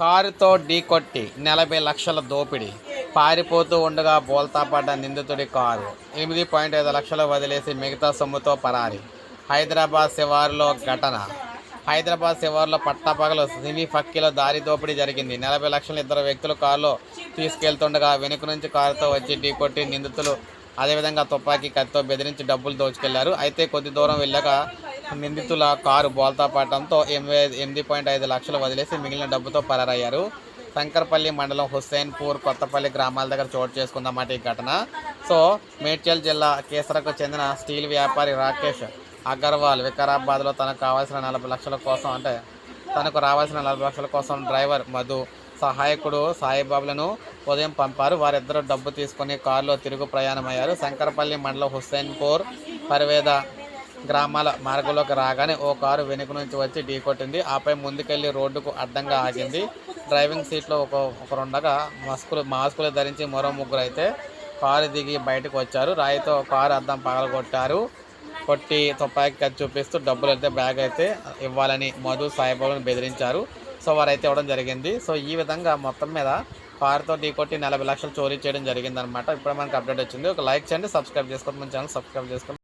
కారుతో ఢీకొట్టి నలభై లక్షల దోపిడీ. పారిపోతూ ఉండగా బోల్తా పడ్డ నిందితుడి కారు. ఎనిమిది పాయింట్ ఐదు లక్షలు వదిలేసి మిగతా సొమ్ముతో పరారి. హైదరాబాద్ శివారులో ఘటన. హైదరాబాద్ శివారులో పట్టపగలు సినీ ఫక్కీలో దారి దోపిడీ జరిగింది. నలభై లక్షల ఇద్దరు వ్యక్తులు కారులో తీసుకెళ్తుండగా వెనుక నుంచి కారుతో వచ్చి ఢీకొట్టి నిందితులు అదేవిధంగా తుపాకీ కత్తితో బెదిరించి డబ్బులు దోచుకెళ్ళారు. అయితే కొద్ది దూరం వెళ్ళాక నిందితుల కారు బోల్తా పడటంతో ఎనిమిది ఎనిమిది పాయింట్ ఐదు లక్షలు వదిలేసి మిగిలిన డబ్బుతో పరారయ్యారు. శంకరపల్లి మండలం హుస్సేన్పూర్ కొత్తపల్లి గ్రామాల దగ్గర చోటు చేసుకుందన్నమాట ఈ ఘటన. సో మేడ్చల్ జిల్లా కేసరకు చెందిన స్టీల్ వ్యాపారి రాకేష్ అగర్వాల్ వికారాబాద్లో తనకు కావాల్సిన నలభై లక్షల కోసం అంటే తనకు రావాల్సిన నలభై లక్షల కోసం డ్రైవర్ మధు సహాయకుడు సాయిబాబులను ఉదయం పంపారు. వారిద్దరూ డబ్బు తీసుకుని కారులో తిరుగు ప్రయాణమయ్యారు. శంకరపల్లి మండలం హుస్సేన్పూర్ పరివేద గ్రామాల మార్గంలోకి రాగానే ఓ కారు వెనుక నుంచి వచ్చి ఢీకొట్టింది ఆపై ముందుకెళ్ళి రోడ్డుకు అడ్డంగా ఆగింది. డ్రైవింగ్ సీట్లో ఒక ఒకరుండగా మాస్కులు మాస్కులు ధరించి మరో ముగ్గురు అయితే కారు దిగి బయటకు వచ్చారు. రాయితో కారు అద్దం పగలగొట్టారు. కొట్టి తుపాకి కట్ చూపిస్తూ డబ్బులు అయితే బ్యాగ్ అయితే ఇవ్వాలని మధు సాయిబాబుని బెదిరించారు. సో వారైతే ఇవ్వడం జరిగింది. సో ఈ విధంగా మొత్తం మీద కారుతో ఢీకొట్టి నలభై లక్షలు చోరీ చేయడం జరిగిందనమాట ఇప్పుడు మనకు అప్డేట్ వచ్చింది. ఒక లైక్ చేయండి సబ్స్క్రైబ్ చేసుకోండి. మన ఛానల్ సబ్స్క్రైబ్ చేసుకోండి.